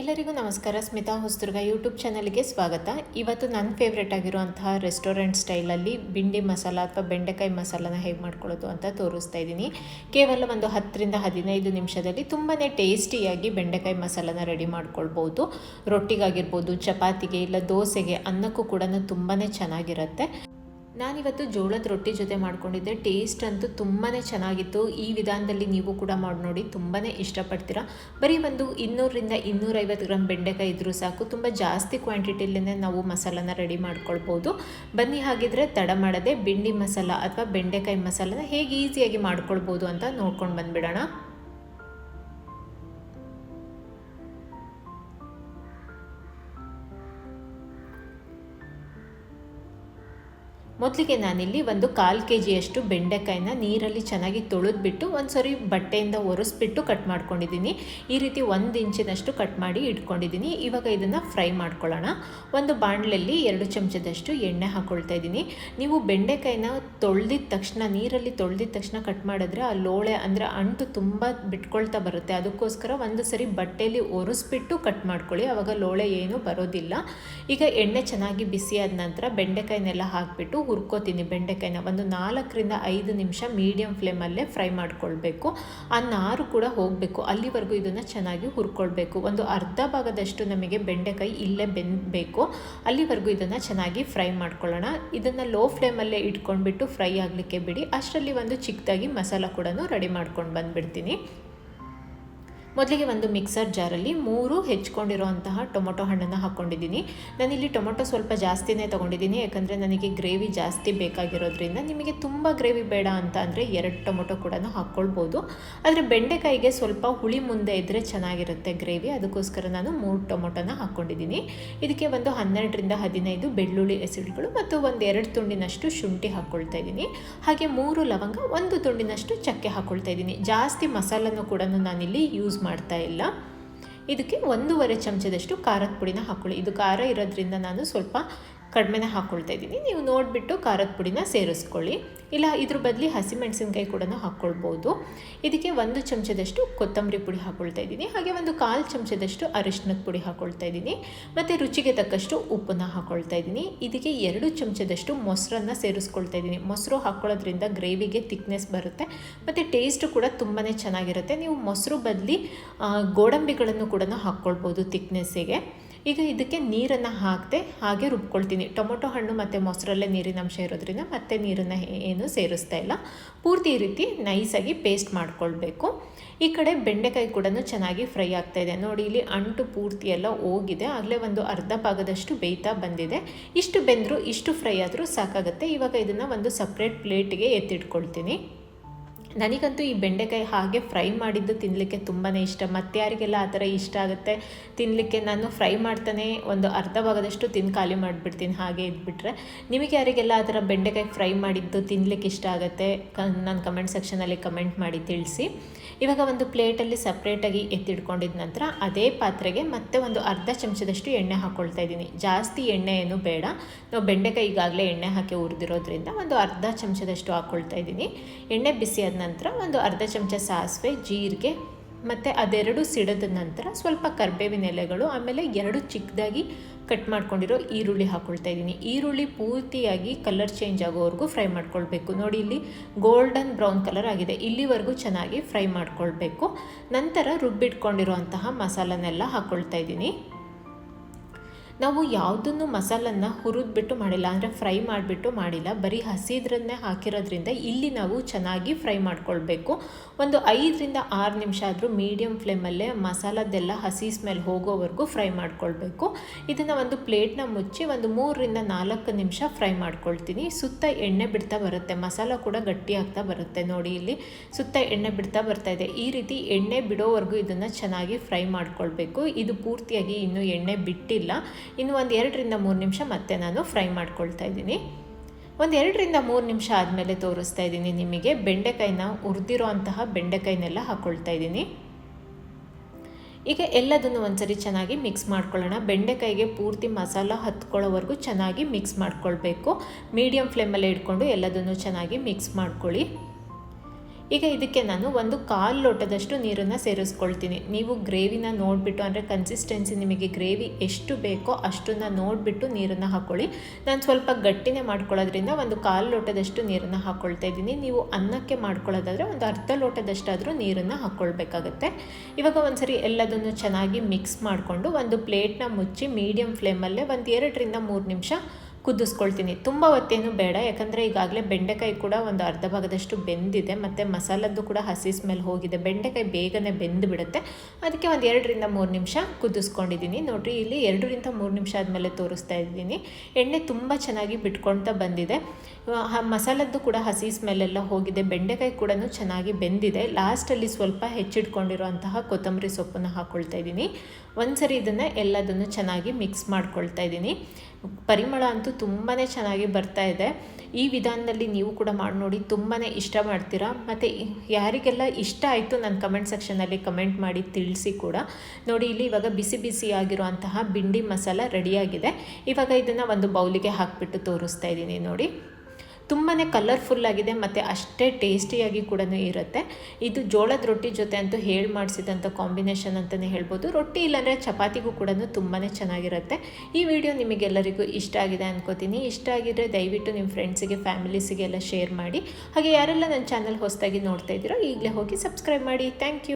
ಎಲ್ಲರಿಗೂ ನಮಸ್ಕಾರ. ಸ್ಮಿತಾ ಹೊಸದುರ್ಗ ಯೂಟ್ಯೂಬ್ ಚಾನಲ್ಗೆ ಸ್ವಾಗತ. ಇವತ್ತು ನನ್ನ ಫೇವ್ರೆಟ್ ಆಗಿರುವಂತಹ ರೆಸ್ಟೋರೆಂಟ್ ಸ್ಟೈಲಲ್ಲಿ ಬಿಂಡಿ ಮಸಾಲ ಅಥವಾ ಬೆಂಡೆಕಾಯಿ ಮಸಾಲನ ಹೇಗೆ ಮಾಡ್ಕೊಳ್ಳೋದು ಅಂತ ತೋರಿಸ್ತಾ ಇದ್ದೀನಿ. ಕೇವಲ ಒಂದು ಹತ್ತರಿಂದ ಹದಿನೈದು ನಿಮಿಷದಲ್ಲಿ ತುಂಬಾ ಟೇಸ್ಟಿಯಾಗಿ ಬೆಂಡೆಕಾಯಿ ಮಸಾಲನ ರೆಡಿ ಮಾಡ್ಕೊಳ್ಬೋದು. ರೊಟ್ಟಿಗಾಗಿರ್ಬೋದು, ಚಪಾತಿಗೆ ಇಲ್ಲ ದೋಸೆಗೆ ಅನ್ನಕ್ಕೂ ಕೂಡ ತುಂಬಾ ಚೆನ್ನಾಗಿರುತ್ತೆ. ನಾನಿವತ್ತು ಜೋಳದ ರೊಟ್ಟಿ ಜೊತೆ ಮಾಡ್ಕೊಂಡಿದ್ದೆ. ಟೇಸ್ಟ್ ಅಂತೂ ತುಂಬಾ ಚೆನ್ನಾಗಿತ್ತು. ಈ ವಿಧಾನದಲ್ಲಿ ನೀವು ಕೂಡ ಮಾಡಿ ನೋಡಿ ತುಂಬಾ ಇಷ್ಟಪಡ್ತೀರಾ. ಬರೀ ಒಂದು ಇನ್ನೂರರಿಂದ ಇನ್ನೂರೈವತ್ತು ಗ್ರಾಮ್ ಬೆಂಡೆಕಾಯಿ ಇದ್ದರೂ ಸಾಕು. ತುಂಬ ಜಾಸ್ತಿ ಕ್ವಾಂಟಿಟಿಲೇ ನಾವು ಮಸಾಲನ ರೆಡಿ ಮಾಡ್ಕೊಳ್ಬೋದು. ಬನ್ನಿ ಹಾಗಿದ್ರೆ ತಡ ಮಾಡದೆ ಬಿಂಡಿ ಮಸಾಲ ಅಥವಾ ಬೆಂಡೆಕಾಯಿ ಮಸಾಲನ ಹೇಗೆ ಈಸಿಯಾಗಿ ಮಾಡ್ಕೊಳ್ಬೋದು ಅಂತ ನೋಡ್ಕೊಂಡು ಬಂದ್ಬಿಡೋಣ. ಮೊದಲಿಗೆ ನಾನಿಲ್ಲಿ ಒಂದು ಕಾಲು ಕೆ ಜಿಯಷ್ಟು ಬೆಂಡೆಕಾಯಿನ ನೀರಲ್ಲಿ ಚೆನ್ನಾಗಿ ತೊಳೆದ್ಬಿಟ್ಟು ಒಂದು ಸರಿ ಬಟ್ಟೆಯಿಂದ ಒರೆಸ್ಬಿಟ್ಟು ಕಟ್ ಮಾಡ್ಕೊಂಡಿದ್ದೀನಿ. ಈ ರೀತಿ ಒಂದು ಇಂಚಿನಷ್ಟು ಕಟ್ ಮಾಡಿ ಇಟ್ಕೊಂಡಿದ್ದೀನಿ. ಇವಾಗ ಇದನ್ನು ಫ್ರೈ ಮಾಡ್ಕೊಳ್ಳೋಣ. ಒಂದು ಬಾಣಲೆಯಲ್ಲಿ ಎರಡು ಚಮಚದಷ್ಟು ಎಣ್ಣೆ ಹಾಕ್ಕೊಳ್ತಾ ಇದ್ದೀನಿ. ನೀವು ಬೆಂಡೆಕಾಯಿನ ತೊಳೆದಿದ ತಕ್ಷಣ, ನೀರಲ್ಲಿ ತೊಳೆದಿದ ತಕ್ಷಣ ಕಟ್ ಮಾಡಿದ್ರೆ ಆ ಲೋಳೆ ಅಂದರೆ ಅಂಟು ತುಂಬ ಬಿಟ್ಕೊಳ್ತಾ ಬರುತ್ತೆ. ಅದಕ್ಕೋಸ್ಕರ ಒಂದು ಸರಿ ಬಟ್ಟೆಯಲ್ಲಿ ಒರೆಸ್ಬಿಟ್ಟು ಕಟ್ ಮಾಡ್ಕೊಳ್ಳಿ. ಆವಾಗ ಲೋಳೆ ಏನೂ ಬರೋದಿಲ್ಲ. ಈಗ ಎಣ್ಣೆ ಚೆನ್ನಾಗಿ ಬಿಸಿಯಾದ ನಂತರ ಬೆಂಡೆಕಾಯಿನೆಲ್ಲ ಹಾಕಿಬಿಟ್ಟು ಹುರ್ಕೋತೀನಿ ಬೆಂಡೆಕಾಯಿನ. ಒಂದು ನಾಲ್ಕರಿಂದ ಐದು ನಿಮಿಷ ಮೀಡಿಯಮ್ ಫ್ಲೇಮಲ್ಲೇ ಫ್ರೈ ಮಾಡ್ಕೊಳ್ಬೇಕು. ಆ ನಾರು ಕೂಡ ಹೋಗಬೇಕು. ಅಲ್ಲಿವರೆಗೂ ಇದನ್ನು ಚೆನ್ನಾಗಿ ಹುರ್ಕೊಳ್ಬೇಕು. ಒಂದು ಅರ್ಧ ಭಾಗದಷ್ಟು ನಮಗೆ ಬೆಂಡೆಕಾಯಿ ಇಲ್ಲೇ ಬೆಂದಬೇಕು. ಅಲ್ಲಿವರೆಗೂ ಇದನ್ನು ಚೆನ್ನಾಗಿ ಫ್ರೈ ಮಾಡ್ಕೊಳ್ಳೋಣ. ಇದನ್ನು ಲೋ ಫ್ಲೇಮಲ್ಲೇ ಇಟ್ಕೊಂಡ್ಬಿಟ್ಟು ಫ್ರೈ ಆಗಲಿಕ್ಕೆ ಬಿಡಿ. ಅಷ್ಟರಲ್ಲಿ ಒಂದು ಚಿಕ್ಕದಾಗಿ ಮಸಾಲ ಕೂಡ ರೆಡಿ ಮಾಡ್ಕೊಂಡು ಬಂದುಬಿಡ್ತೀನಿ. ಮೊದಲಿಗೆ ಒಂದು ಮಿಕ್ಸರ್ ಜಾರಲ್ಲಿ ಮೂರು ಹೆಚ್ಕೊಂಡಿರುವಂತಹ ಟೊಮೊಟೊ ಹಣ್ಣನ್ನು ಹಾಕ್ಕೊಂಡಿದ್ದೀನಿ. ನಾನಿಲ್ಲಿ ಟೊಮೊಟೊ ಸ್ವಲ್ಪ ಜಾಸ್ತಿನೇ ತೊಗೊಂಡಿದ್ದೀನಿ. ಯಾಕಂದರೆ ನನಗೆ ಗ್ರೇವಿ ಜಾಸ್ತಿ ಬೇಕಾಗಿರೋದ್ರಿಂದ ನಿಮಗೆ ತುಂಬ ಗ್ರೇವಿ ಬೇಡ ಅಂತ ಅಂದರೆ ಎರಡು ಟೊಮೊಟೊ ಕೂಡ ಹಾಕ್ಕೊಳ್ಬೋದು. ಆದರೆ ಬೆಂಡೆಕಾಯಿಗೆ ಸ್ವಲ್ಪ ಹುಳಿ ಮುಂದೆ ಇದ್ದರೆ ಚೆನ್ನಾಗಿರುತ್ತೆ ಗ್ರೇವಿ. ಅದಕ್ಕೋಸ್ಕರ ನಾನು ಮೂರು ಟೊಮೊಟೊನ ಹಾಕ್ಕೊಂಡಿದ್ದೀನಿ. ಇದಕ್ಕೆ ಒಂದು ಹನ್ನೆರಡರಿಂದ ಹದಿನೈದು ಬೆಳ್ಳುಳ್ಳಿ ಎಸಿಡ್ಗಳು ಮತ್ತು ಒಂದು ಎರಡು ತುಂಡಿನಷ್ಟು ಶುಂಠಿ ಹಾಕ್ಕೊಳ್ತಾ ಇದ್ದೀನಿ. ಹಾಗೆ ಮೂರು ಲವಂಗ, ಒಂದು ತುಂಡಿನಷ್ಟು ಚಕ್ಕೆ ಹಾಕ್ಕೊಳ್ತಾ ಇದ್ದೀನಿ. ಜಾಸ್ತಿ ಮಸಾಲನ್ನು ಕೂಡ ನಾನಿಲ್ಲಿ ಯೂಸ್ ಮಾಡ್ತಾ ಇಲ್ಲ. ಇದಕ್ಕೆ ಒಂದೂವರೆ ಚಮಚದಷ್ಟು ಖಾರದ ಪುಡಿನ ಹಾಕ್ಕೊಳ್ಳಿ ಇದು ಖಾರ ಇರೋದ್ರಿಂದ ನಾನು ಸ್ವಲ್ಪ ಕಡಿಮೆನೇ ಹಾಕ್ಕೊಳ್ತಾ ಇದ್ದೀನಿ. ನೀವು ನೋಡಿಬಿಟ್ಟು ಖಾರದ ಪುಡಿನ ಸೇರಿಸ್ಕೊಳ್ಳಿ. ಇಲ್ಲ, ಇದ್ರ ಬದಲಿ ಹಸಿಮೆಣಸಿನ್ಕಾಯಿ ಕೂಡ ಹಾಕ್ಕೊಳ್ಬೋದು ಇದಕ್ಕೆ ಒಂದು ಚಮಚದಷ್ಟು ಕೊತ್ತಂಬರಿ ಪುಡಿ ಹಾಕ್ಕೊಳ್ತಾ ಇದ್ದೀನಿ. ಹಾಗೆ ಒಂದು ಕಾಲು ಚಮಚದಷ್ಟು ಅರಿಶಿನದ ಪುಡಿ ಹಾಕ್ಕೊಳ್ತಾ ಇದ್ದೀನಿ. ಮತ್ತು ರುಚಿಗೆ ತಕ್ಕಷ್ಟು ಉಪ್ಪನ್ನು ಹಾಕ್ಕೊಳ್ತಾ ಇದ್ದೀನಿ. ಇದಕ್ಕೆ ಎರಡು ಚಮಚದಷ್ಟು ಮೊಸರನ್ನು ಸೇರಿಸ್ಕೊಳ್ತಾ ಇದ್ದೀನಿ. ಮೊಸರು ಹಾಕ್ಕೊಳ್ಳೋದ್ರಿಂದ ಗ್ರೇವಿಗೆ ತಿಕ್ನೆಸ್ ಬರುತ್ತೆ. ಮತ್ತು ಟೇಸ್ಟು ಕೂಡ ತುಂಬಾ ಚೆನ್ನಾಗಿರುತ್ತೆ. ನೀವು ಮೊಸರು ಬದಲಿ ಗೋಡಂಬಿಗಳನ್ನು ಕೂಡ ಹಾಕ್ಕೊಳ್ಬೋದು ತಿಕ್ನೆಸ್ಸಿಗೆ ಈಗ ಇದಕ್ಕೆ ನೀರನ್ನು ಹಾಕದೆ ಹಾಗೆ ರುಬ್ಕೊಳ್ತೀನಿ. ಟೊಮೊಟೊ ಹಣ್ಣು ಮತ್ತು ಮೊಸರಲ್ಲೇ ನೀರಿನ ಅಂಶ ಇರೋದ್ರಿಂದ ಮತ್ತೆ ನೀರನ್ನು ಏನು ಸೇರಿಸ್ತಾ ಇಲ್ಲ. ಪೂರ್ತಿ ಈ ರೀತಿ ನೈಸಾಗಿ ಪೇಸ್ಟ್ ಮಾಡ್ಕೊಳ್ಬೇಕು. ಈ ಕಡೆ ಬೆಂಡೆಕಾಯಿ ಕೂಡ ಚೆನ್ನಾಗಿ ಫ್ರೈ ಆಗ್ತಾ ಇದೆ. ನೋಡಿ, ಇಲ್ಲಿ ಅಂಟು ಪೂರ್ತಿ ಎಲ್ಲ ಹೋಗಿದೆ. ಆಗಲೇ ಒಂದು ಅರ್ಧ ಭಾಗದಷ್ಟು ಬೇಯ್ತಾ ಬಂದಿದೆ. ಇಷ್ಟು ಬೆಂದರೂ ಇಷ್ಟು ಫ್ರೈ ಆದರೂ ಸಾಕಾಗುತ್ತೆ. ಇವಾಗ ಇದನ್ನು ಒಂದು ಸಪ್ರೇಟ್ ಪ್ಲೇಟಿಗೆ ಎತ್ತಿಟ್ಕೊಳ್ತೀನಿ. ನನಗಂತೂ ಈ ಬೆಂಡೆಕಾಯಿ ಹಾಗೆ ಫ್ರೈ ಮಾಡಿದ್ದು ತಿನ್ನಲಿಕ್ಕೆ ತುಂಬಾ ಇಷ್ಟ. ಮತ್ತು ಯಾರಿಗೆಲ್ಲ ಆ ಥರ ಇಷ್ಟ ಆಗುತ್ತೆ ತಿನ್ನಲಿಕ್ಕೆ ನಾನು ಫ್ರೈ ಮಾಡ್ತಾನೆ ಒಂದು ಅರ್ಧ ಭಾಗದಷ್ಟು ತಿಂದು ಖಾಲಿ ಮಾಡಿಬಿಡ್ತೀನಿ, ಹಾಗೆ ಇದ್ಬಿಟ್ರೆ. ನಿಮಗೆ ಯಾರಿಗೆಲ್ಲ ಆ ಥರ ಬೆಂಡೆಕಾಯಿ ಫ್ರೈ ಮಾಡಿದ್ದು ತಿನ್ನಲಿಕ್ಕೆ ಇಷ್ಟ ಆಗುತ್ತೆ ನಾನು ಕಮೆಂಟ್ ಸೆಕ್ಷನಲ್ಲಿ ಕಮೆಂಟ್ ಮಾಡಿ ತಿಳಿಸಿ. ಇವಾಗ ಒಂದು ಪ್ಲೇಟಲ್ಲಿ ಸಪ್ರೇಟಾಗಿ ಎತ್ತಿಡ್ಕೊಂಡಿದ ನಂತರ ಅದೇ ಪಾತ್ರೆಗೆ ಮತ್ತೆ ಒಂದು ಅರ್ಧ ಚಮಚದಷ್ಟು ಎಣ್ಣೆ ಹಾಕ್ಕೊಳ್ತಾ ಇದ್ದೀನಿ. ಜಾಸ್ತಿ ಎಣ್ಣೆ ಏನು ಬೇಡ. ನಾವು ಬೆಂಡೆಕಾಯಿ ಈಗಾಗಲೇ ಎಣ್ಣೆ ಹಾಕಿ ಹುರಿದಿರೋದ್ರಿಂದ ಒಂದು ಅರ್ಧ ಚಮಚದಷ್ಟು ಹಾಕ್ಕೊಳ್ತಾ ಇದ್ದೀನಿ. ಎಣ್ಣೆ ಬಿಸಿ ಆದ ನಂತರ ಒಂದು ಅರ್ಧ ಚಮಚ ಸಾಸಿವೆ, ಜೀರಿಗೆ ಮತ್ತು ಅದೆರಡು ಸಿಡಿದ ನಂತರ ಸ್ವಲ್ಪ ಕರ್ಬೇವಿನ ಎಲೆಗಳು, ಆಮೇಲೆ ಎರಡು ಚಿಕ್ಕದಾಗಿ ಕಟ್ ಮಾಡ್ಕೊಂಡಿರೋ ಈರುಳ್ಳಿ ಹಾಕ್ಕೊಳ್ತಾ ಇದ್ದೀನಿ. ಈರುಳ್ಳಿ ಪೂರ್ತಿಯಾಗಿ ಕಲರ್ ಚೇಂಜ್ ಆಗೋವರೆಗೂ ಫ್ರೈ ಮಾಡ್ಕೊಳ್ಬೇಕು. ನೋಡಿ, ಇಲ್ಲಿ ಗೋಲ್ಡನ್ ಬ್ರೌನ್ ಕಲರ್ ಆಗಿದೆ. ಇಲ್ಲಿವರೆಗೂ ಚೆನ್ನಾಗಿ ಫ್ರೈ ಮಾಡ್ಕೊಳ್ಬೇಕು. ನಂತರ ರುಬ್ಬಿಟ್ಕೊಂಡಿರುವಂತಹ ಮಸಾಲನೆಲ್ಲ ಹಾಕ್ಕೊಳ್ತಾ ಇದ್ದೀನಿ. ನಾವು ಯಾವುದನ್ನು ಮಸಾಲನ್ನು ಹುರಿದ್ಬಿಟ್ಟು ಮಾಡಿಲ್ಲ, ಅಂದರೆ ಫ್ರೈ ಮಾಡಿಬಿಟ್ಟು ಮಾಡಿಲ್ಲ, ಬರೀ ಹಸಿದ್ರನ್ನೇ ಹಾಕಿರೋದ್ರಿಂದ ಇಲ್ಲಿ ನಾವು ಚೆನ್ನಾಗಿ ಫ್ರೈ ಮಾಡ್ಕೊಳ್ಬೇಕು. ಒಂದು ಐದರಿಂದ ಆರು ನಿಮಿಷ ಆದರೂ ಮೀಡಿಯಮ್ ಫ್ಲೇಮಲ್ಲೇ ಮಸಾಲದ್ದೆಲ್ಲ ಹಸಿ ಸ್ಮೆಲ್ ಹೋಗೋವರೆಗೂ ಫ್ರೈ ಮಾಡ್ಕೊಳ್ಬೇಕು. ಇದನ್ನು ಒಂದು ಪ್ಲೇಟ್ನ ಮುಚ್ಚಿ ಒಂದು ಮೂರರಿಂದ ನಾಲ್ಕು ನಿಮಿಷ ಫ್ರೈ ಮಾಡ್ಕೊಳ್ತೀನಿ. ಸುತ್ತ ಎಣ್ಣೆ ಬಿಡ್ತಾ ಬರುತ್ತೆ, ಮಸಾಲ ಕೂಡ ಗಟ್ಟಿ ಆಗ್ತಾ ಬರುತ್ತೆ ನೋಡಿ ಇಲ್ಲಿ. ಸುತ್ತ ಎಣ್ಣೆ ಬಿಡ್ತಾ ಬರ್ತಾ ಇದೆ. ಈ ರೀತಿ ಎಣ್ಣೆ ಬಿಡೋವರೆಗೂ ಇದನ್ನು ಚೆನ್ನಾಗಿ ಫ್ರೈ ಮಾಡ್ಕೊಳ್ಬೇಕು. ಇದು ಪೂರ್ತಿಯಾಗಿ ಇನ್ನೂ ಎಣ್ಣೆ ಬಿಟ್ಟಿಲ್ಲ. ಇನ್ನು ಒಂದು ಎರಡರಿಂದ ಮೂರು ನಿಮಿಷ ಮತ್ತೆ ನಾನು ಫ್ರೈ ಮಾಡ್ಕೊಳ್ತಾ ಇದ್ದೀನಿ. ಒಂದು ಎರಡರಿಂದ ಮೂರು ನಿಮಿಷ ಆದಮೇಲೆ ತೋರಿಸ್ತಾ ಇದ್ದೀನಿ ನಿಮಗೆ ಬೆಂಡೆಕಾಯಿನ ಹುರಿದಿರೋ ಅಂತಹ ಬೆಂಡೆಕಾಯಿನೆಲ್ಲ ಹಾಕ್ಕೊಳ್ತಾ ಇದ್ದೀನಿ. ಈಗ ಎಲ್ಲದನ್ನು ಒಂದ್ಸರಿ ಚೆನ್ನಾಗಿ ಮಿಕ್ಸ್ ಮಾಡ್ಕೊಳ್ಳೋಣ. ಬೆಂಡೆಕಾಯಿಗೆ ಪೂರ್ತಿ ಮಸಾಲ ಹತ್ಕೊಳ್ಳೋವರೆಗೂ ಚೆನ್ನಾಗಿ ಮಿಕ್ಸ್ ಮಾಡ್ಕೊಳ್ಬೇಕು. ಮೀಡಿಯಮ್ ಫ್ಲೇಮಲ್ಲೇ ಇಟ್ಕೊಂಡು ಎಲ್ಲದನ್ನು ಚೆನ್ನಾಗಿ ಮಿಕ್ಸ್ ಮಾಡ್ಕೊಳ್ಳಿ. ಈಗ ಇದಕ್ಕೆ ನಾನು ಒಂದು ಕಾಲು ಲೋಟದಷ್ಟು ನೀರನ್ನು ಸೇರಿಸ್ಕೊಳ್ತೀನಿ. ನೀವು ಗ್ರೇವಿನ ನೋಡಿಬಿಟ್ಟು, ಅಂದರೆ ಕನ್ಸಿಸ್ಟೆನ್ಸಿ ನಿಮಗೆ ಗ್ರೇವಿ ಎಷ್ಟು ಬೇಕೋ ಅಷ್ಟನ್ನು ನೋಡಿಬಿಟ್ಟು ನೀರನ್ನು ಹಾಕ್ಕೊಳ್ಳಿ ನಾನು ಸ್ವಲ್ಪ ಗಟ್ಟಿನೇ ಮಾಡ್ಕೊಳ್ಳೋದ್ರಿಂದ ಒಂದು ಕಾಲು ಲೋಟದಷ್ಟು ನೀರನ್ನು ಹಾಕ್ಕೊಳ್ತಾ ಇದ್ದೀನಿ. ನೀವು ಅನ್ನಕ್ಕೆ ಮಾಡ್ಕೊಳ್ಳೋದಾದರೆ ಒಂದು ಅರ್ಧ ಲೋಟದಷ್ಟಾದರೂ ನೀರನ್ನು ಹಾಕ್ಕೊಳ್ಬೇಕಾಗತ್ತೆ ಇವಾಗ ಒಂದ್ಸರಿ ಎಲ್ಲದನ್ನು ಚೆನ್ನಾಗಿ ಮಿಕ್ಸ್ ಮಾಡಿಕೊಂಡು ಒಂದು ಪ್ಲೇಟ್ನ ಮುಚ್ಚಿ ಮೀಡಿಯಮ್ ಫ್ಲೇಮಲ್ಲೇ ಒಂದು ಎರಡರಿಂದ ಮೂರು ನಿಮಿಷ ಕುದಿಸ್ಕೊಳ್ತೀನಿ. ತುಂಬ ಹೊತ್ತೇನು ಬೇಡ. ಯಾಕಂದರೆ ಈಗಾಗಲೇ ಬೆಂಡೆಕಾಯಿ ಕೂಡ ಒಂದು ಅರ್ಧ ಭಾಗದಷ್ಟು ಬೆಂದಿದೆ. ಮತ್ತು ಮಸಾಲದ್ದು ಕೂಡ ಹಸಿ ಸ್ಮೆಲ್ ಹೋಗಿದೆ. ಬೆಂಡೆಕಾಯಿ ಬೇಗನೆ ಬೆಂದು ಬಿಡುತ್ತೆ ಅದಕ್ಕೆ ಒಂದು ಎರಡರಿಂದ ಮೂರು ನಿಮಿಷ ಕುದಿಸ್ಕೊಂಡಿದ್ದೀನಿ. ನೋಡಿರಿ, ಇಲ್ಲಿ ಎರಡರಿಂದ ಮೂರು ನಿಮಿಷ ಆದಮೇಲೆ ತೋರಿಸ್ತಾ ಇದ್ದೀನಿ. ಎಣ್ಣೆ ತುಂಬ ಚೆನ್ನಾಗಿ ಬಿಟ್ಕೊಳ್ತಾ ಬಂದಿದೆ. ಮಸಾಲದ್ದು ಕೂಡ ಹಸಿ ಸ್ಮೆಲ್ಲೆಲ್ಲ ಹೋಗಿದೆ. ಬೆಂಡೆಕಾಯಿ ಕೂಡ ಚೆನ್ನಾಗಿ ಬೆಂದಿದೆ. ಲಾಸ್ಟಲ್ಲಿ ಸ್ವಲ್ಪ ಹೆಚ್ಚಿಟ್ಕೊಂಡಿರುವಂತಹ ಕೊತ್ತಂಬರಿ ಸೊಪ್ಪನ್ನು ಹಾಕ್ಕೊಳ್ತಾ ಇದ್ದೀನಿ. ಒಂದು ಸರಿ ಇದನ್ನು ಎಲ್ಲದನ್ನು ಚೆನ್ನಾಗಿ ಮಿಕ್ಸ್ ಮಾಡ್ಕೊಳ್ತಾ ಇದ್ದೀನಿ. ಪರಿಮಳ ಅಂತೂ ತುಂಬಾ ಚೆನ್ನಾಗಿ ಬರ್ತಾ ಇದೆ. ಈ ವಿಧಾನದಲ್ಲಿ ನೀವು ಕೂಡ ಮಾಡಿ ನೋಡಿ ತುಂಬಾ ಇಷ್ಟ ಮಾಡ್ತೀರಾ? ಮತ್ತು ಯಾರಿಗೆಲ್ಲ ಇಷ್ಟ ಆಯಿತು ನನ್ನ ಕಮೆಂಟ್ ಸೆಕ್ಷನಲ್ಲಿ ಕಮೆಂಟ್ ಮಾಡಿ ತಿಳಿಸಿ ಕೂಡ. ನೋಡಿ, ಇಲ್ಲಿ ಇವಾಗ ಬಿಸಿ ಬಿಸಿ ಆಗಿರುವಂತಹ ಬಿಂಡಿ ಮಸಾಲ ರೆಡಿಯಾಗಿದೆ. ಇವಾಗ ಇದನ್ನು ಒಂದು ಬೌಲಿಗೆ ಹಾಕಿಬಿಟ್ಟು ತೋರಿಸ್ತಾ ಇದ್ದೀನಿ ನೋಡಿ. ತುಂಬಾ ಕಲರ್ಫುಲ್ಲಾಗಿದೆ ಮತ್ತು ಅಷ್ಟೇ ಟೇಸ್ಟಿಯಾಗಿ ಕೂಡ ಇರುತ್ತೆ. ಇದು ಜೋಳದ ರೊಟ್ಟಿ ಜೊತೆ ಅಂತೂ ಹೇಳಿ ಮಾಡಿಸಿದಂಥ ಕಾಂಬಿನೇಷನ್ ಅಂತಲೇ ಹೇಳ್ಬೋದು. ರೊಟ್ಟಿ ಇಲ್ಲಾಂದರೆ ಚಪಾತಿಗೂ ಕೂಡ ತುಂಬಾ ಚೆನ್ನಾಗಿರುತ್ತೆ. ಈ ವಿಡಿಯೋ ನಿಮಗೆಲ್ಲರಿಗೂ ಇಷ್ಟ ಆಗಿದೆ ಅನ್ಕೋತೀನಿ. ಇಷ್ಟ ಆಗಿದ್ರೆ ದಯವಿಟ್ಟು ನಿಮ್ಮ ಫ್ರೆಂಡ್ಸಿಗೆ ಫ್ಯಾಮಿಲೀಸಿಗೆಲ್ಲ ಶೇರ್ ಮಾಡಿ. ಹಾಗೆ ಯಾರೆಲ್ಲ ನನ್ನ ಚಾನಲ್ ಹೊಸದಾಗಿ ನೋಡ್ತಾ ಇದ್ದೀರೋ ಈಗಲೇ ಹೋಗಿ ಸಬ್ಸ್ಕ್ರೈಬ್ ಮಾಡಿ. Thank you